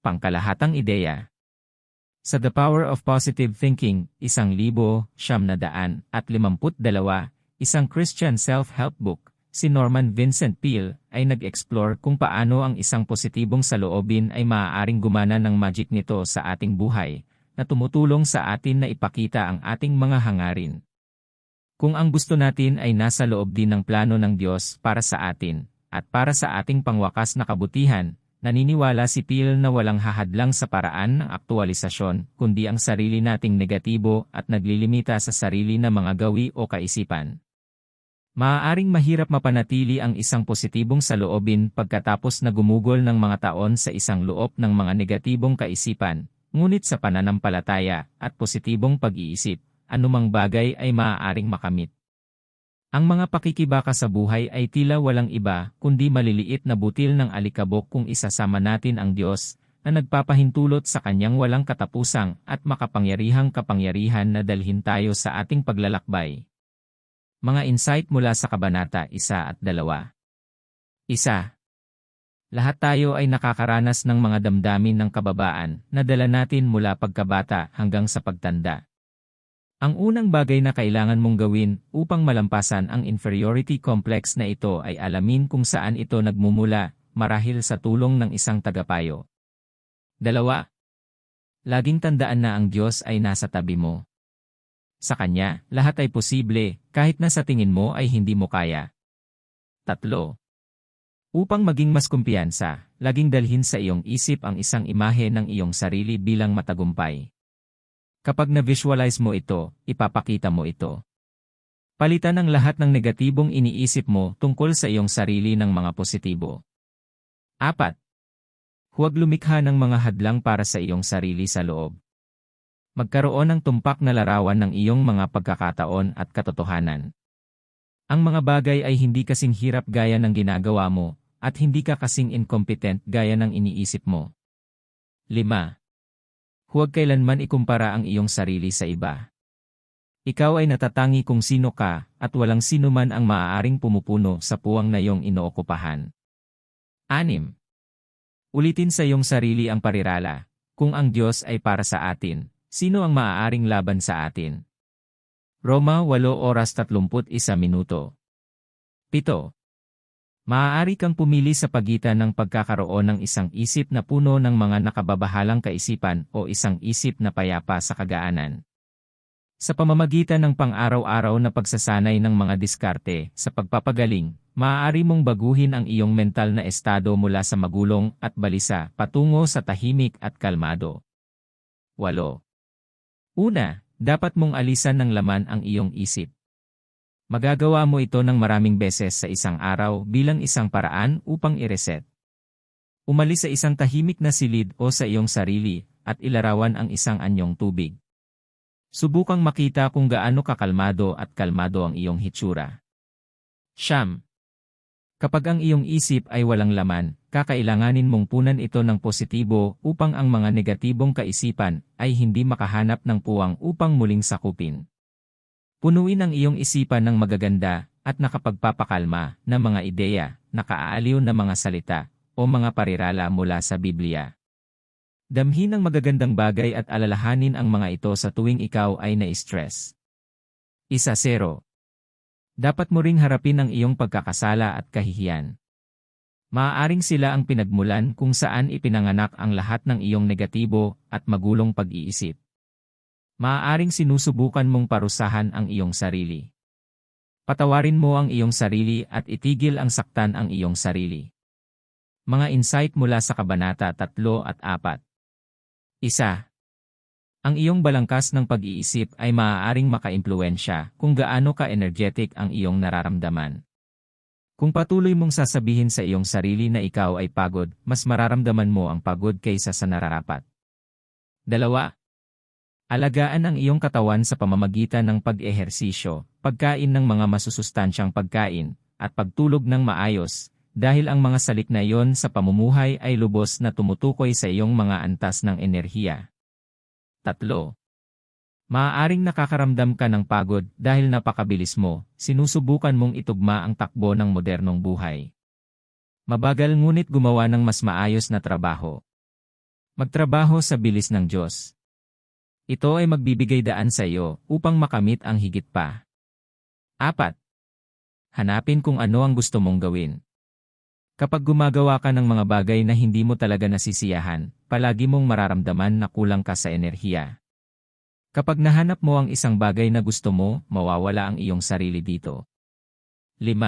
Pangkalahatang ideya. Sa The Power of Positive Thinking, isang libo, siyam na daan, at limamput dalawa, isang Christian self-help book, si Norman Vincent Peale ay nag-explore kung paano ang isang positibong saloobin ay maaaring gumana ng magic nito sa ating buhay, na tumutulong sa atin na ipakita ang ating mga hangarin. Kung ang gusto natin ay nasa loob din ng plano ng Diyos para sa atin, at para sa ating pangwakas na kabutihan, Naniniwala si Peel na walang hahadlang sa paraan ng aktualisasyon, kundi ang sarili nating negatibo at naglilimita sa sarili na mga gawi o kaisipan. Maaaring mahirap mapanatili ang isang positibong saloobin pagkatapos na gumugol ng mga taon sa isang loob ng mga negatibong kaisipan, ngunit sa pananampalataya at positibong pag-iisip, anumang bagay ay maaaring makamit. Ang mga pakikibaka sa buhay ay tila walang iba kundi maliliit na butil ng alikabok kung isasama natin ang Diyos na nagpapahintulot sa kanyang walang katapusang at makapangyarihang kapangyarihan na dalhin tayo sa ating paglalakbay. Mga insight mula sa Kabanata 1 at 2 Isa. Lahat tayo ay nakakaranas ng mga damdamin ng kababaan na dala natin mula pagkabata hanggang sa pagtanda. Ang unang bagay na kailangan mong gawin upang malampasan ang inferiority complex na ito ay alamin kung saan ito nagmumula, marahil sa tulong ng isang tagapayo. Dalawa. Laging tandaan na ang Diyos ay nasa tabi mo. Sa Kanya, lahat ay posible, kahit na sa tingin mo ay hindi mo kaya. Tatlo. Upang maging mas kumpiyansa, laging dalhin sa iyong isip ang isang imahe ng iyong sarili bilang matagumpay. Kapag na-visualize mo ito, ipapakita mo ito. Palitan ang lahat ng negatibong iniisip mo tungkol sa iyong sarili ng mga positibo. 4. Huwag lumikha ng mga hadlang para sa iyong sarili sa loob. Magkaroon ng tumpak na larawan ng iyong mga pagkakataon at katotohanan. Ang mga bagay ay hindi kasing hirap gaya ng ginagawa mo, at hindi ka kasing incompetent gaya ng iniisip mo. 5. Huwag kailanman ikumpara ang iyong sarili sa iba. Ikaw ay natatangi kung sino ka, at walang sino man ang maaaring pumupuno sa puwang na iyong inookupahan. 6. Ulitin sa iyong sarili ang parirala. Kung ang Diyos ay para sa atin, sino ang maaaring laban sa atin? Roma 8 oras 31 minuto. 7. Maaari kang pumili sa pagitan ng pagkakaroon ng isang isip na puno ng mga nakababahalang kaisipan o isang isip na payapa sa kagaanan. Sa pamamagitan ng pang-araw-araw na pagsasanay ng mga diskarte sa pagpapagaling, maaari mong baguhin ang iyong mental na estado mula sa magulong at balisa patungo sa tahimik at kalmado. 8. Una, dapat mong alisan ng laman ang iyong isip. Magagawa mo ito ng maraming beses sa isang araw bilang isang paraan upang i-reset. Umalis sa isang tahimik na silid o sa iyong sarili at ilarawan ang isang anyong tubig. Subukang makita kung gaano kakalmado at kalmado ang iyong hitsura. Siyam. Kapag ang iyong isip ay walang laman, kakailanganin mong punan ito ng positibo upang ang mga negatibong kaisipan ay hindi makahanap ng puwang upang muling sakupin. Punuin ang iyong isipan ng magaganda at nakapagpapakalma na mga ideya, nakaaaliw na mga salita, o mga parirala mula sa Biblia. Damhin ang magagandang bagay at alalahanin ang mga ito sa tuwing ikaw ay na-stress. Isa zero. Dapat mo ring harapin ang iyong pagkakasala at kahihiyan. Maaaring sila ang pinagmulan kung saan ipinanganak ang lahat ng iyong negatibo at magulong pag-iisip maaaring sinusubukan mong parusahan ang iyong sarili. Patawarin mo ang iyong sarili at itigil ang saktan ang iyong sarili. Mga insight mula sa Kabanata 3 at 4 Isa. Ang iyong balangkas ng pag-iisip ay maaaring makaimpluensya kung gaano ka-energetic ang iyong nararamdaman. Kung patuloy mong sasabihin sa iyong sarili na ikaw ay pagod, mas mararamdaman mo ang pagod kaysa sa nararapat. Dalawa, Alagaan ang iyong katawan sa pamamagitan ng pag-ehersisyo, pagkain ng mga masusustansyang pagkain, at pagtulog ng maayos, dahil ang mga salik na iyon sa pamumuhay ay lubos na tumutukoy sa iyong mga antas ng enerhiya. Tatlo. Maaaring nakakaramdam ka ng pagod dahil napakabilis mo, sinusubukan mong itugma ang takbo ng modernong buhay. Mabagal ngunit gumawa ng mas maayos na trabaho. Magtrabaho sa bilis ng Diyos. Ito ay magbibigay daan sa iyo upang makamit ang higit pa. 4. Hanapin kung ano ang gusto mong gawin. Kapag gumagawa ka ng mga bagay na hindi mo talaga nasisiyahan, palagi mong mararamdaman na kulang ka sa enerhiya. Kapag nahanap mo ang isang bagay na gusto mo, mawawala ang iyong sarili dito. 5.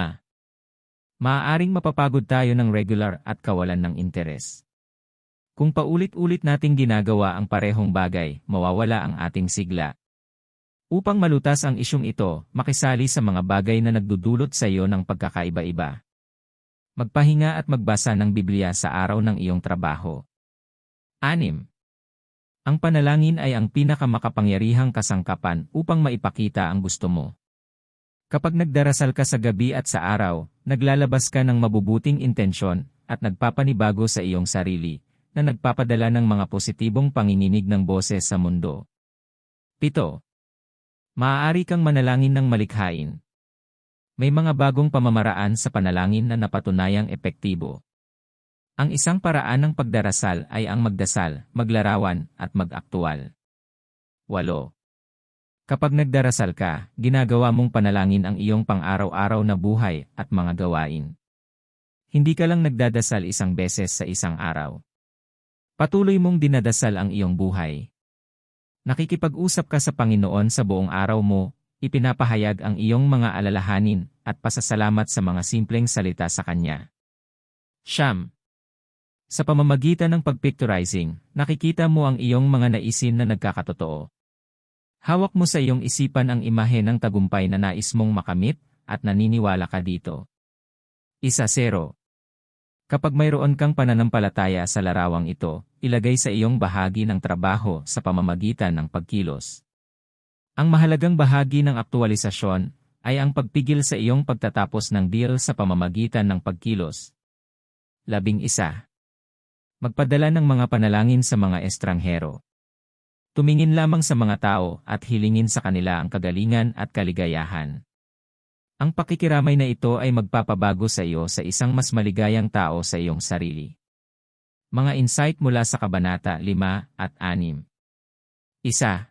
Maaaring mapapagod tayo ng regular at kawalan ng interes. Kung paulit-ulit nating ginagawa ang parehong bagay, mawawala ang ating sigla. Upang malutas ang isyong ito, makisali sa mga bagay na nagdudulot sa iyo ng pagkakaiba-iba. Magpahinga at magbasa ng Biblia sa araw ng iyong trabaho. 6. Ang panalangin ay ang pinakamakapangyarihang kasangkapan upang maipakita ang gusto mo. Kapag nagdarasal ka sa gabi at sa araw, naglalabas ka ng mabubuting intensyon at nagpapanibago sa iyong sarili, na nagpapadala ng mga positibong panginginig ng boses sa mundo. 7. Maaari kang manalangin ng malikhain, may mga bagong pamamaraan sa panalangin na napatunayang epektibo. Ang isang paraan ng pagdarasal ay ang magdasal, maglarawan, at mag-aktual. 8. Kapag nagdarasal ka, ginagawa mong panalangin ang iyong pang-araw-araw na buhay at mga gawain. Hindi ka lang nagdadasal isang beses sa isang araw. Patuloy mong dinadasal ang iyong buhay. Nakikipag-usap ka sa Panginoon sa buong araw mo, ipinapahayag ang iyong mga alalahanin at pasasalamat sa mga simpleng salita sa Kanya. Siyam. Sa pamamagitan ng pagpicturizing, nakikita mo ang iyong mga naisin na nagkakatotoo. Hawak mo sa iyong isipan ang imahe ng tagumpay na nais mong makamit at naniniwala ka dito. Isa zero. Kapag mayroon kang pananampalataya sa larawang ito, ilagay sa iyong bahagi ng trabaho sa pamamagitan ng pagkilos. Ang mahalagang bahagi ng aktualisasyon ay ang pagpigil sa iyong pagtatapos ng deal sa pamamagitan ng pagkilos. Labing isa. Magpadala ng mga panalangin sa mga estranghero. Tumingin lamang sa mga tao at hilingin sa kanila ang kagalingan at kaligayahan. Ang pakikiramay na ito ay magpapabago sa iyo sa isang mas maligayang tao sa iyong sarili. Mga insight mula sa Kabanata 5 at 6. Isa,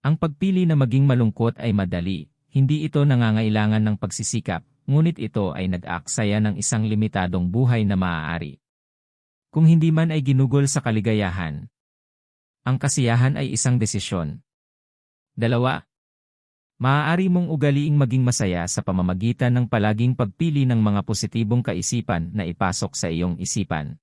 ang pagpili na maging malungkot ay madali, hindi ito nangangailangan ng pagsisikap, ngunit ito ay nag-aaksaya ng isang limitadong buhay na maaari. Kung hindi man ay ginugol sa kaligayahan, ang kasiyahan ay isang desisyon. Dalawa, maaari mong ugaliing maging masaya sa pamamagitan ng palaging pagpili ng mga positibong kaisipan na ipasok sa iyong isipan.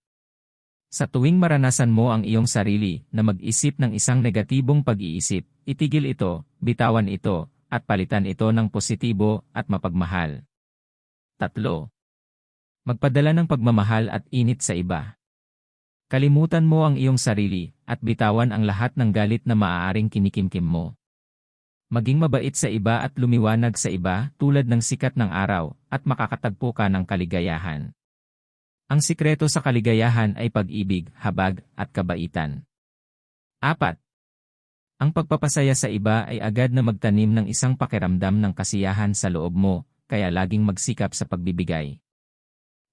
Sa tuwing maranasan mo ang iyong sarili na mag-isip ng isang negatibong pag-iisip, itigil ito, bitawan ito, at palitan ito ng positibo at mapagmahal. Tatlo. Magpadala ng pagmamahal at init sa iba. Kalimutan mo ang iyong sarili at bitawan ang lahat ng galit na maaaring kinikimkim mo. Maging mabait sa iba at lumiwanag sa iba tulad ng sikat ng araw at makakatagpo ka ng kaligayahan. Ang sikreto sa kaligayahan ay pag-ibig, habag, at kabaitan. 4. Ang pagpapasaya sa iba ay agad na magtanim ng isang pakiramdam ng kasiyahan sa loob mo, kaya laging magsikap sa pagbibigay.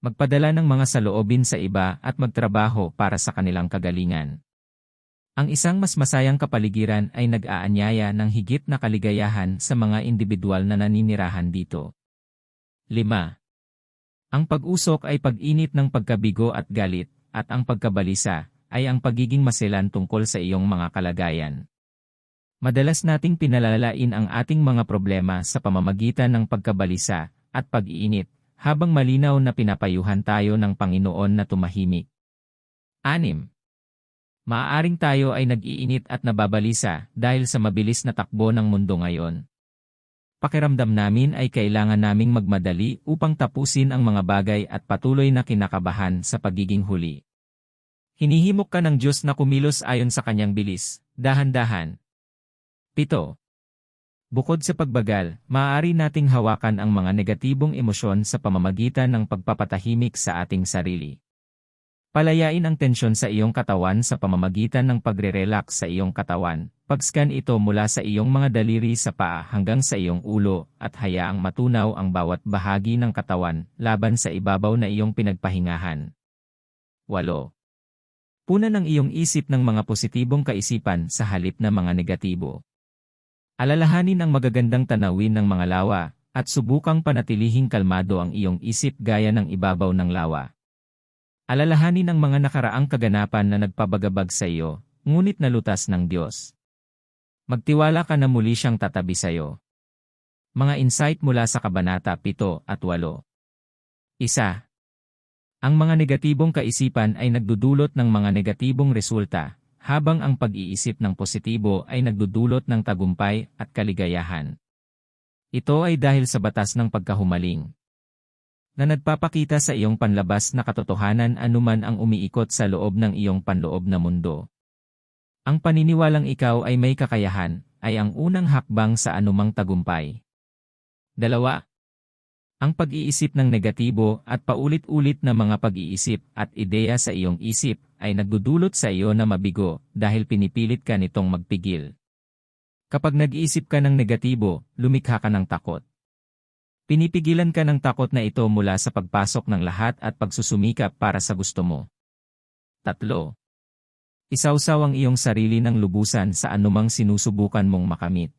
Magpadala ng mga saloobin sa iba at magtrabaho para sa kanilang kagalingan. Ang isang mas masayang kapaligiran ay nag-aanyaya ng higit na kaligayahan sa mga individual na naninirahan dito. 5. Ang pag-usok ay pag-init ng pagkabigo at galit, at ang pagkabalisa ay ang pagiging maselan tungkol sa iyong mga kalagayan. Madalas nating pinalalain ang ating mga problema sa pamamagitan ng pagkabalisa at pag-iinit, habang malinaw na pinapayuhan tayo ng Panginoon na tumahimik. 6. Maaaring tayo ay nag-iinit at nababalisa dahil sa mabilis na takbo ng mundo ngayon pakiramdam namin ay kailangan naming magmadali upang tapusin ang mga bagay at patuloy na kinakabahan sa pagiging huli. Hinihimok ka ng Diyos na kumilos ayon sa kanyang bilis, dahan-dahan. 7. Bukod sa pagbagal, maaari nating hawakan ang mga negatibong emosyon sa pamamagitan ng pagpapatahimik sa ating sarili. Palayain ang tensyon sa iyong katawan sa pamamagitan ng pagre-relax sa iyong katawan, pag-scan ito mula sa iyong mga daliri sa paa hanggang sa iyong ulo at hayaang matunaw ang bawat bahagi ng katawan laban sa ibabaw na iyong pinagpahingahan. 8. Punan ang iyong isip ng mga positibong kaisipan sa halip na mga negatibo. Alalahanin ang magagandang tanawin ng mga lawa, at subukang panatilihing kalmado ang iyong isip gaya ng ibabaw ng lawa. Alalahanin ang mga nakaraang kaganapan na nagpabagabag sa iyo, ngunit nalutas ng Diyos. Magtiwala ka na muli siyang tatabi sa iyo. Mga insight mula sa Kabanata 7 at 8 Isa. Ang mga negatibong kaisipan ay nagdudulot ng mga negatibong resulta, habang ang pag-iisip ng positibo ay nagdudulot ng tagumpay at kaligayahan. Ito ay dahil sa batas ng pagkahumaling na nagpapakita sa iyong panlabas na katotohanan anuman ang umiikot sa loob ng iyong panloob na mundo. Ang paniniwalang ikaw ay may kakayahan ay ang unang hakbang sa anumang tagumpay. Dalawa, ang pag-iisip ng negatibo at paulit-ulit na mga pag-iisip at ideya sa iyong isip ay nagdudulot sa iyo na mabigo dahil pinipilit ka nitong magpigil. Kapag nag-iisip ka ng negatibo, lumikha ka ng takot. Pinipigilan ka ng takot na ito mula sa pagpasok ng lahat at pagsusumikap para sa gusto mo. Tatlo. Isawsaw ang iyong sarili ng lubusan sa anumang sinusubukan mong makamit.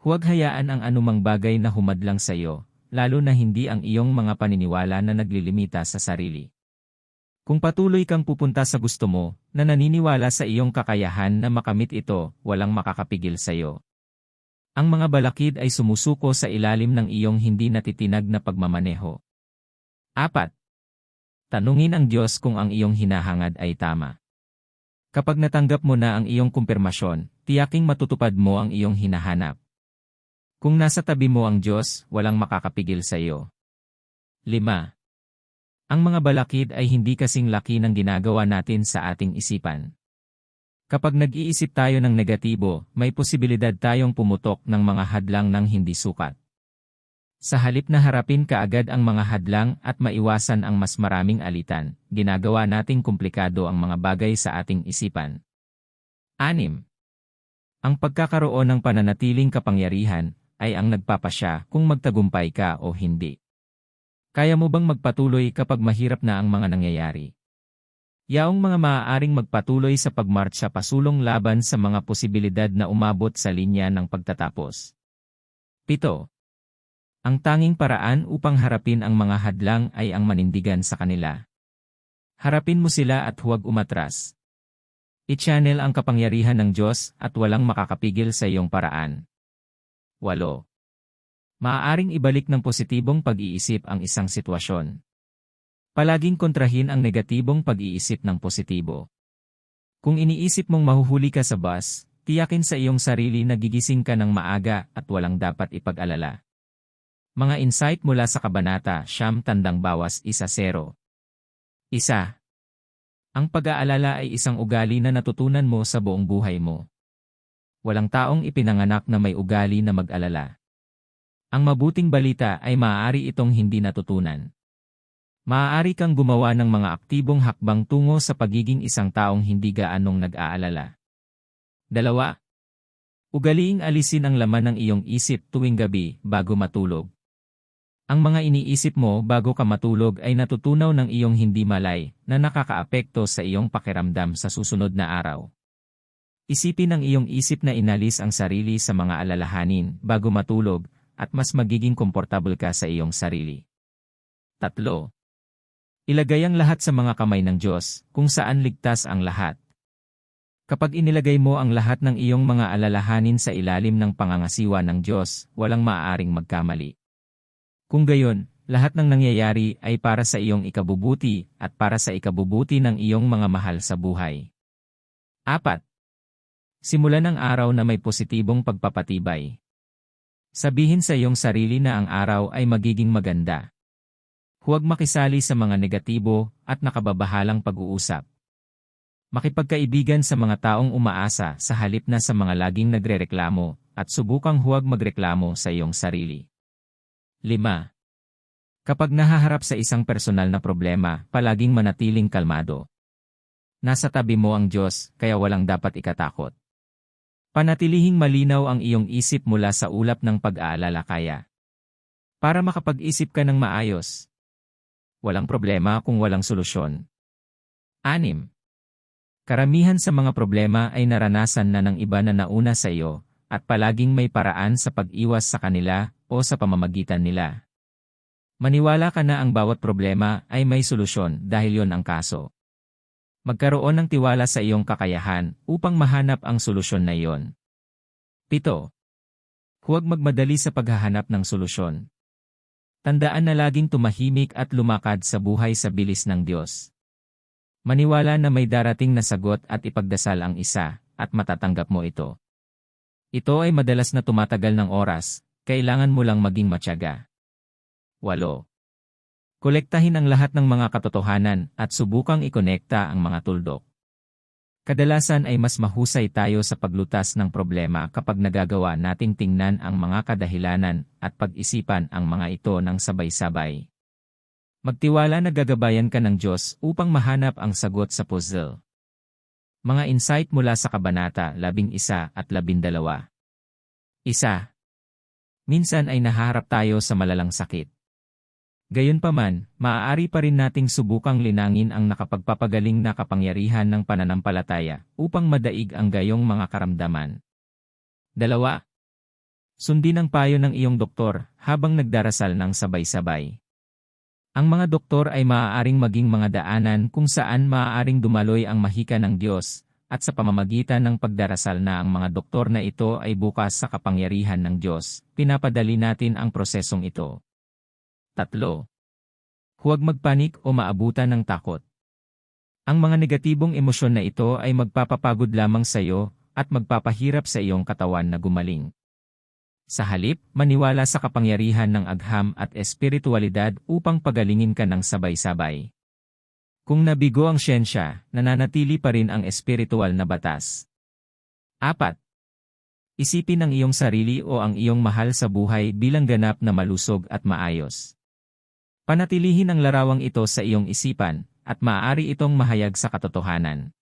Huwag hayaan ang anumang bagay na humadlang sa iyo, lalo na hindi ang iyong mga paniniwala na naglilimita sa sarili. Kung patuloy kang pupunta sa gusto mo, na naniniwala sa iyong kakayahan na makamit ito, walang makakapigil sa iyo. Ang mga balakid ay sumusuko sa ilalim ng iyong hindi natitinag na pagmamaneho. 4. Tanungin ang Diyos kung ang iyong hinahangad ay tama. Kapag natanggap mo na ang iyong kumpirmasyon, tiyaking matutupad mo ang iyong hinahanap. Kung nasa tabi mo ang Diyos, walang makakapigil sa iyo. 5. Ang mga balakid ay hindi kasing laki ng ginagawa natin sa ating isipan. Kapag nag-iisip tayo ng negatibo, may posibilidad tayong pumutok ng mga hadlang ng hindi sukat. Sa halip na harapin kaagad ang mga hadlang at maiwasan ang mas maraming alitan, ginagawa nating komplikado ang mga bagay sa ating isipan. 6. Ang pagkakaroon ng pananatiling kapangyarihan ay ang nagpapasya kung magtagumpay ka o hindi. Kaya mo bang magpatuloy kapag mahirap na ang mga nangyayari? Yaong mga maaaring magpatuloy sa pagmarcha pasulong laban sa mga posibilidad na umabot sa linya ng pagtatapos. 7. Ang tanging paraan upang harapin ang mga hadlang ay ang manindigan sa kanila. Harapin mo sila at huwag umatras. I-channel ang kapangyarihan ng Diyos at walang makakapigil sa iyong paraan. 8. Maaaring ibalik ng positibong pag-iisip ang isang sitwasyon. Palaging kontrahin ang negatibong pag-iisip ng positibo. Kung iniisip mong mahuhuli ka sa bus, tiyakin sa iyong sarili na gigising ka ng maaga at walang dapat ipag-alala. Mga insight mula sa Kabanata, Siyam Tandang Bawas Isa Zero. Isa. Ang pag-aalala ay isang ugali na natutunan mo sa buong buhay mo. Walang taong ipinanganak na may ugali na mag-alala. Ang mabuting balita ay maaari itong hindi natutunan. Maaari kang gumawa ng mga aktibong hakbang tungo sa pagiging isang taong hindi gaanong nag-aalala. Dalawa. Ugaliing alisin ang laman ng iyong isip tuwing gabi bago matulog. Ang mga iniisip mo bago ka matulog ay natutunaw ng iyong hindi malay na nakakaapekto sa iyong pakiramdam sa susunod na araw. Isipin ang iyong isip na inalis ang sarili sa mga alalahanin bago matulog at mas magiging komportable ka sa iyong sarili. Tatlo. Ilagay ang lahat sa mga kamay ng Diyos, kung saan ligtas ang lahat. Kapag inilagay mo ang lahat ng iyong mga alalahanin sa ilalim ng pangangasiwa ng Diyos, walang maaaring magkamali. Kung gayon, lahat ng nangyayari ay para sa iyong ikabubuti at para sa ikabubuti ng iyong mga mahal sa buhay. Apat. Simulan ang araw na may positibong pagpapatibay. Sabihin sa iyong sarili na ang araw ay magiging maganda. Huwag makisali sa mga negatibo at nakababahalang pag-uusap. Makipagkaibigan sa mga taong umaasa sa halip na sa mga laging nagrereklamo at subukang huwag magreklamo sa iyong sarili. 5. Kapag nahaharap sa isang personal na problema, palaging manatiling kalmado. Nasa tabi mo ang Diyos, kaya walang dapat ikatakot. Panatilihing malinaw ang iyong isip mula sa ulap ng pag-aalala kaya. Para makapag-isip ka ng maayos. Walang problema kung walang solusyon. 6. Karamihan sa mga problema ay naranasan na ng iba na nauna sa iyo, at palaging may paraan sa pag-iwas sa kanila o sa pamamagitan nila. Maniwala ka na ang bawat problema ay may solusyon dahil yon ang kaso. Magkaroon ng tiwala sa iyong kakayahan upang mahanap ang solusyon na iyon. 7. Huwag magmadali sa paghahanap ng solusyon. Tandaan na laging tumahimik at lumakad sa buhay sa bilis ng Diyos. Maniwala na may darating na sagot at ipagdasal ang isa, at matatanggap mo ito. Ito ay madalas na tumatagal ng oras, kailangan mo lang maging matyaga. 8. Kolektahin ang lahat ng mga katotohanan at subukang ikonekta ang mga tuldok. Kadalasan ay mas mahusay tayo sa paglutas ng problema kapag nagagawa nating tingnan ang mga kadahilanan at pag-isipan ang mga ito ng sabay-sabay. Magtiwala na gagabayan ka ng Diyos upang mahanap ang sagot sa puzzle. Mga insight mula sa Kabanata 11 at 12. Isa. Minsan ay naharap tayo sa malalang sakit. Gayunpaman, maaari pa rin nating subukang linangin ang nakapagpapagaling na kapangyarihan ng pananampalataya upang madaig ang gayong mga karamdaman. Dalawa. Sundin ang payo ng iyong doktor habang nagdarasal ng sabay-sabay. Ang mga doktor ay maaaring maging mga daanan kung saan maaaring dumaloy ang mahika ng Diyos, at sa pamamagitan ng pagdarasal na ang mga doktor na ito ay bukas sa kapangyarihan ng Diyos, pinapadali natin ang prosesong ito. Tatlo. Huwag magpanik o maabutan ng takot. Ang mga negatibong emosyon na ito ay magpapapagod lamang sa iyo at magpapahirap sa iyong katawan na gumaling. Sa halip, maniwala sa kapangyarihan ng agham at espiritualidad upang pagalingin ka ng sabay-sabay. Kung nabigo ang siyensya, nananatili pa rin ang espiritual na batas. 4. Isipin ang iyong sarili o ang iyong mahal sa buhay bilang ganap na malusog at maayos. Panatilihin ang larawang ito sa iyong isipan, at maaari itong mahayag sa katotohanan.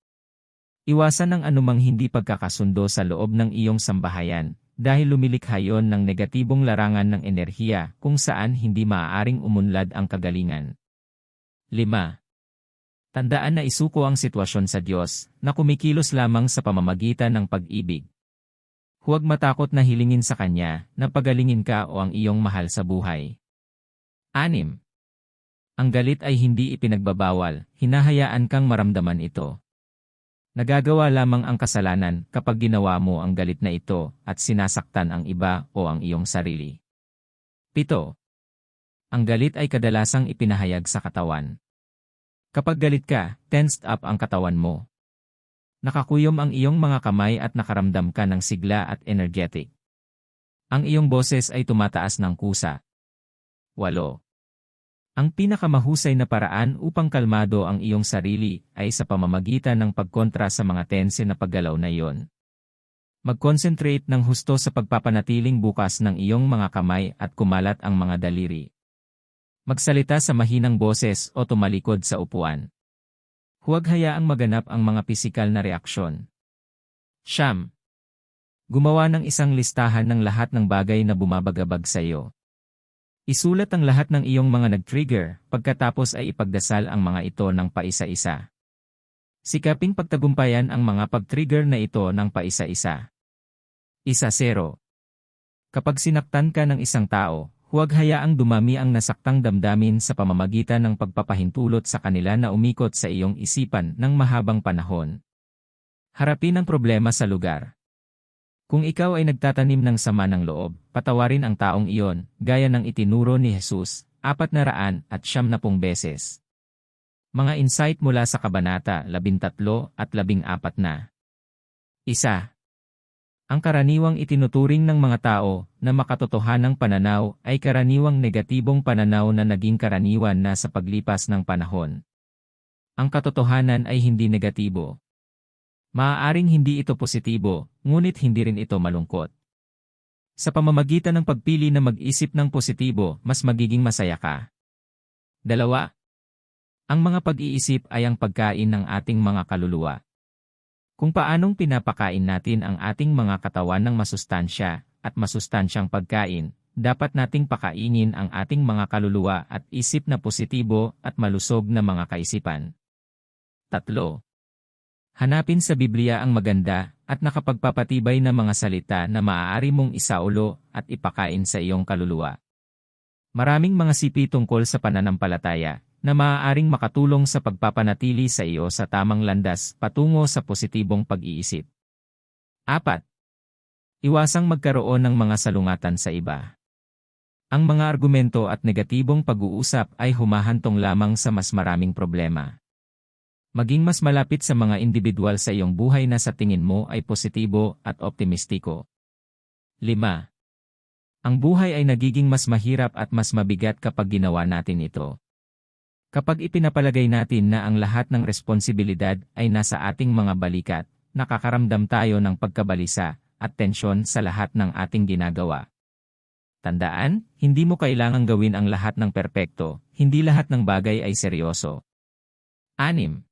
Iwasan ang anumang hindi pagkakasundo sa loob ng iyong sambahayan, dahil lumilikha yon ng negatibong larangan ng enerhiya kung saan hindi maaaring umunlad ang kagalingan. 5. Tandaan na isuko ang sitwasyon sa Diyos, na kumikilos lamang sa pamamagitan ng pag-ibig. Huwag matakot na hilingin sa Kanya na pagalingin ka o ang iyong mahal sa buhay. 6. Ang galit ay hindi ipinagbabawal, hinahayaan kang maramdaman ito. Nagagawa lamang ang kasalanan kapag ginawa mo ang galit na ito at sinasaktan ang iba o ang iyong sarili. 7. Ang galit ay kadalasang ipinahayag sa katawan. Kapag galit ka, tensed up ang katawan mo. Nakakuyom ang iyong mga kamay at nakaramdam ka ng sigla at energetic. Ang iyong boses ay tumataas ng kusa. 8. Ang pinakamahusay na paraan upang kalmado ang iyong sarili ay sa pamamagitan ng pagkontra sa mga tense na paggalaw na iyon. Mag-concentrate ng husto sa pagpapanatiling bukas ng iyong mga kamay at kumalat ang mga daliri. Magsalita sa mahinang boses o tumalikod sa upuan. Huwag hayaang maganap ang mga pisikal na reaksyon. Siyam. Gumawa ng isang listahan ng lahat ng bagay na bumabagabag sa iyo. Isulat ang lahat ng iyong mga nag-trigger, pagkatapos ay ipagdasal ang mga ito ng paisa-isa. Sikaping pagtagumpayan ang mga pag-trigger na ito ng paisa-isa. Isa zero. Kapag sinaktan ka ng isang tao, huwag hayaang dumami ang nasaktang damdamin sa pamamagitan ng pagpapahintulot sa kanila na umikot sa iyong isipan ng mahabang panahon. Harapin ang problema sa lugar. Kung ikaw ay nagtatanim ng sama ng loob, patawarin ang taong iyon, gaya ng itinuro ni Jesus, apat na raan at siyam na pong beses. Mga insight mula sa Kabanata 13 at 14 na. Isa. Ang karaniwang itinuturing ng mga tao na makatotohanang pananaw ay karaniwang negatibong pananaw na naging karaniwan na sa paglipas ng panahon. Ang katotohanan ay hindi negatibo, Maaaring hindi ito positibo, ngunit hindi rin ito malungkot. Sa pamamagitan ng pagpili na mag-isip ng positibo, mas magiging masaya ka. Dalawa. Ang mga pag-iisip ay ang pagkain ng ating mga kaluluwa. Kung paanong pinapakain natin ang ating mga katawan ng masustansya at masustansyang pagkain, dapat nating pakainin ang ating mga kaluluwa at isip na positibo at malusog na mga kaisipan. Tatlo. Hanapin sa Biblia ang maganda at nakapagpapatibay na mga salita na maaari mong isaulo at ipakain sa iyong kaluluwa. Maraming mga sipi tungkol sa pananampalataya na maaaring makatulong sa pagpapanatili sa iyo sa tamang landas patungo sa positibong pag-iisip. 4. Iwasang magkaroon ng mga salungatan sa iba. Ang mga argumento at negatibong pag-uusap ay humahantong lamang sa mas maraming problema. Maging mas malapit sa mga individual sa iyong buhay na sa tingin mo ay positibo at optimistiko. 5. Ang buhay ay nagiging mas mahirap at mas mabigat kapag ginawa natin ito. Kapag ipinapalagay natin na ang lahat ng responsibilidad ay nasa ating mga balikat, nakakaramdam tayo ng pagkabalisa at tensyon sa lahat ng ating ginagawa. Tandaan, hindi mo kailangang gawin ang lahat ng perpekto, hindi lahat ng bagay ay seryoso. 6.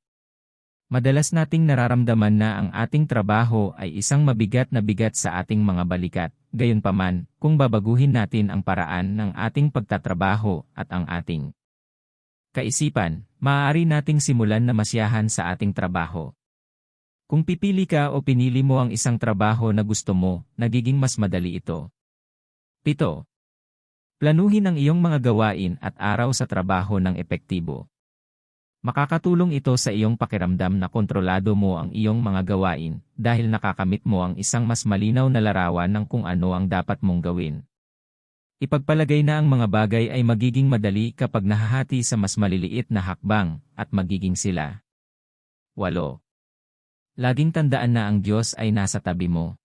Madalas nating nararamdaman na ang ating trabaho ay isang mabigat na bigat sa ating mga balikat. Gayunpaman, kung babaguhin natin ang paraan ng ating pagtatrabaho at ang ating kaisipan, maaari nating simulan na masyahan sa ating trabaho. Kung pipili ka o pinili mo ang isang trabaho na gusto mo, nagiging mas madali ito. 7. Planuhin ang iyong mga gawain at araw sa trabaho ng epektibo. Makakatulong ito sa iyong pakiramdam na kontrolado mo ang iyong mga gawain dahil nakakamit mo ang isang mas malinaw na larawan ng kung ano ang dapat mong gawin. Ipagpalagay na ang mga bagay ay magiging madali kapag nahahati sa mas maliliit na hakbang at magiging sila. 8. Laging tandaan na ang Diyos ay nasa tabi mo.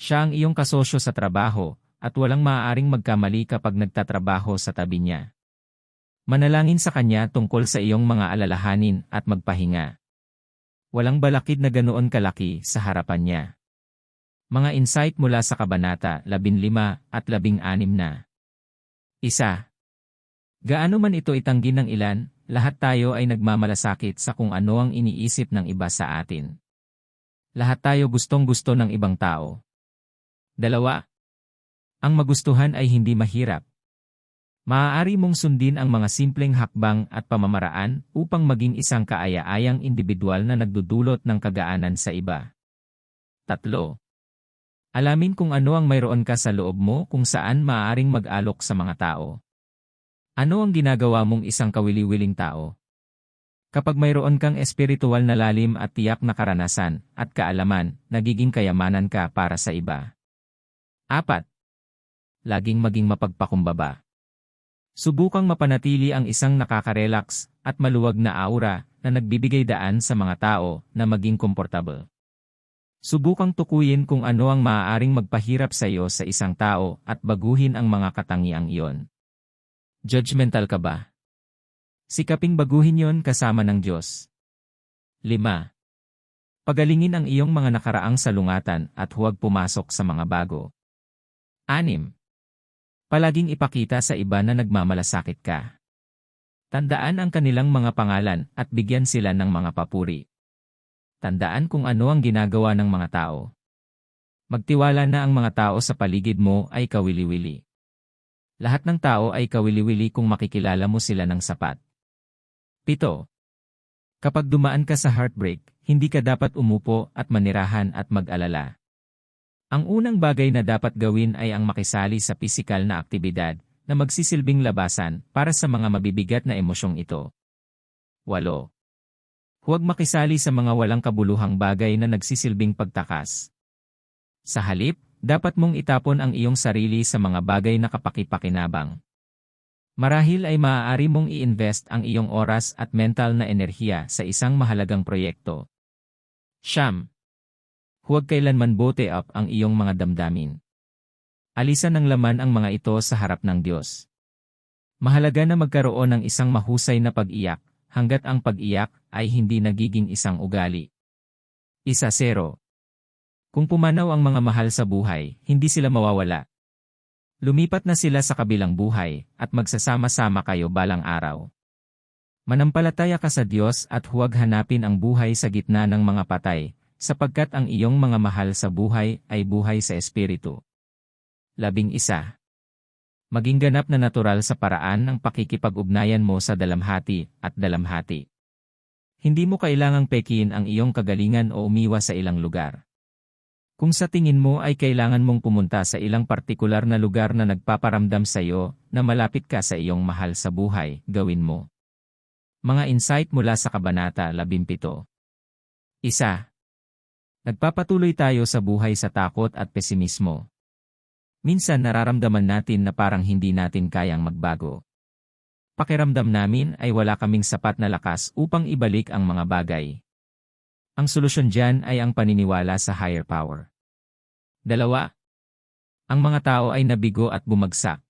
Siya ang iyong kasosyo sa trabaho at walang maaaring magkamali kapag nagtatrabaho sa tabi niya. Manalangin sa Kanya tungkol sa iyong mga alalahanin at magpahinga. Walang balakid na ganoon kalaki sa harapan niya. Mga insight mula sa Kabanata 15 at 16 na. Isa. Gaano man ito itanggi ng ilan, lahat tayo ay nagmamalasakit sa kung ano ang iniisip ng iba sa atin. Lahat tayo gustong-gusto ng ibang tao. Dalawa. Ang magustuhan ay hindi mahirap. Maaari mong sundin ang mga simpleng hakbang at pamamaraan upang maging isang kaaya-ayang individual na nagdudulot ng kagaanan sa iba. Tatlo. Alamin kung ano ang mayroon ka sa loob mo kung saan maaaring mag-alok sa mga tao. Ano ang ginagawa mong isang kawili-wiling tao? Kapag mayroon kang espiritual na lalim at tiyak na karanasan at kaalaman, nagiging kayamanan ka para sa iba. Apat. Laging maging mapagpakumbaba. Subukang mapanatili ang isang nakaka-relax at maluwag na aura na nagbibigay daan sa mga tao na maging komportable. Subukang tukuyin kung ano ang maaaring magpahirap sa iyo sa isang tao at baguhin ang mga katangiang iyon. Judgmental ka ba? Sikaping baguhin yon kasama ng Diyos. 5. Pagalingin ang iyong mga nakaraang salungatan at huwag pumasok sa mga bago. 6. Palaging ipakita sa iba na nagmamalasakit ka. Tandaan ang kanilang mga pangalan at bigyan sila ng mga papuri. Tandaan kung ano ang ginagawa ng mga tao. Magtiwala na ang mga tao sa paligid mo ay kawili-wili. Lahat ng tao ay kawili-wili kung makikilala mo sila ng sapat. 7. Kapag dumaan ka sa heartbreak, hindi ka dapat umupo at manirahan at mag-alala. Ang unang bagay na dapat gawin ay ang makisali sa pisikal na aktibidad na magsisilbing labasan para sa mga mabibigat na emosyong ito. 8. Huwag makisali sa mga walang kabuluhang bagay na nagsisilbing pagtakas. Sa halip, dapat mong itapon ang iyong sarili sa mga bagay na kapakipakinabang. Marahil ay maaari mong i-invest ang iyong oras at mental na enerhiya sa isang mahalagang proyekto. Siyam, huwag kailanman bote up ang iyong mga damdamin. Alisan ng laman ang mga ito sa harap ng Diyos. Mahalaga na magkaroon ng isang mahusay na pag-iyak, hanggat ang pag-iyak ay hindi nagiging isang ugali. Isa zero. Kung pumanaw ang mga mahal sa buhay, hindi sila mawawala. Lumipat na sila sa kabilang buhay, at magsasama-sama kayo balang araw. Manampalataya ka sa Diyos at huwag hanapin ang buhay sa gitna ng mga patay, sapagkat ang iyong mga mahal sa buhay ay buhay sa Espiritu. Labing isa. Maging ganap na natural sa paraan ng pakikipag-ugnayan mo sa dalamhati at dalamhati. Hindi mo kailangang pekiin ang iyong kagalingan o umiwas sa ilang lugar. Kung sa tingin mo ay kailangan mong pumunta sa ilang partikular na lugar na nagpaparamdam sa iyo na malapit ka sa iyong mahal sa buhay, gawin mo. Mga insight mula sa Kabanata 17 Isa. Nagpapatuloy tayo sa buhay sa takot at pesimismo. Minsan nararamdaman natin na parang hindi natin kayang magbago. Pakiramdam namin ay wala kaming sapat na lakas upang ibalik ang mga bagay. Ang solusyon dyan ay ang paniniwala sa higher power. Dalawa. Ang mga tao ay nabigo at bumagsak.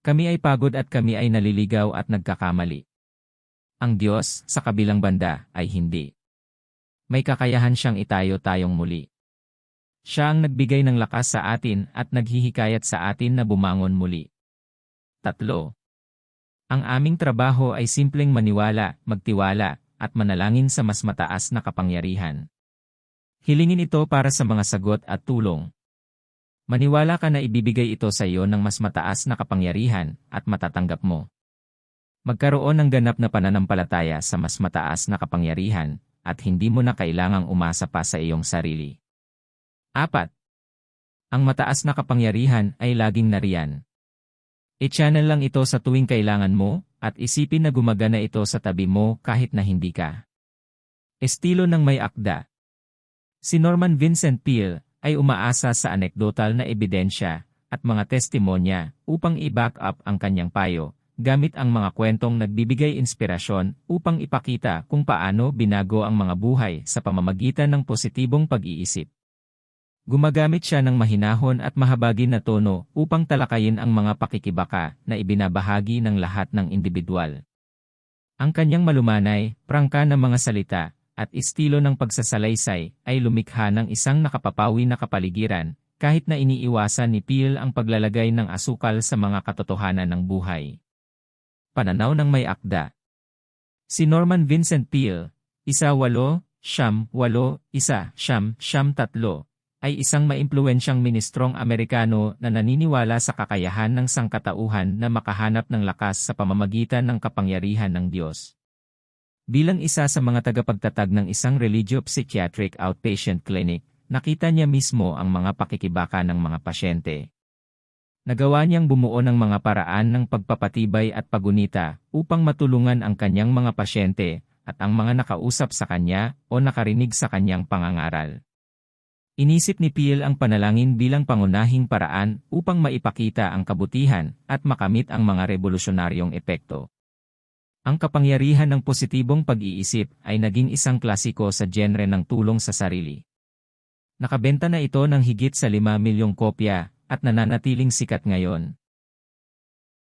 Kami ay pagod at kami ay naliligaw at nagkakamali. Ang Diyos, sa kabilang banda, ay hindi. May kakayahan siyang itayo tayong muli. Siya ang nagbigay ng lakas sa atin at naghihikayat sa atin na bumangon muli. Tatlo. Ang aming trabaho ay simpleng maniwala, magtiwala, at manalangin sa mas mataas na kapangyarihan. Hilingin ito para sa mga sagot at tulong. Maniwala ka na ibibigay ito sa iyo ng mas mataas na kapangyarihan at matatanggap mo. Magkaroon ng ganap na pananampalataya sa mas mataas na kapangyarihan at hindi mo na kailangang umasa pa sa iyong sarili. 4. Ang mataas na kapangyarihan ay laging nariyan. I-channel lang ito sa tuwing kailangan mo, at isipin na gumagana ito sa tabi mo kahit na hindi ka. Estilo ng may akda Si Norman Vincent Peale ay umaasa sa anekdotal na ebidensya at mga testimonya upang i-back up ang kanyang payo, gamit ang mga kwentong nagbibigay inspirasyon upang ipakita kung paano binago ang mga buhay sa pamamagitan ng positibong pag-iisip. Gumagamit siya ng mahinahon at mahabagin na tono upang talakayin ang mga pakikibaka na ibinabahagi ng lahat ng individual. Ang kanyang malumanay, prangka ng mga salita, at estilo ng pagsasalaysay ay lumikha ng isang nakapapawi na kapaligiran, kahit na iniiwasan ni Peel ang paglalagay ng asukal sa mga katotohanan ng buhay. Pananaw ng may akda Si Norman Vincent Peale, isa walo, siyam, walo, isa, siyam, siyam tatlo, ay isang maimpluwensyang ministrong Amerikano na naniniwala sa kakayahan ng sangkatauhan na makahanap ng lakas sa pamamagitan ng kapangyarihan ng Diyos. Bilang isa sa mga tagapagtatag ng isang religio-psychiatric outpatient clinic, nakita niya mismo ang mga pakikibaka ng mga pasyente. Nagawa niyang bumuo ng mga paraan ng pagpapatibay at pagunita upang matulungan ang kanyang mga pasyente at ang mga nakausap sa kanya o nakarinig sa kanyang pangangaral. Inisip ni Peel ang panalangin bilang pangunahing paraan upang maipakita ang kabutihan at makamit ang mga revolusyonaryong epekto. Ang kapangyarihan ng positibong pag-iisip ay naging isang klasiko sa genre ng tulong sa sarili. Nakabenta na ito ng higit sa 5 milyong kopya at nananatiling sikat ngayon.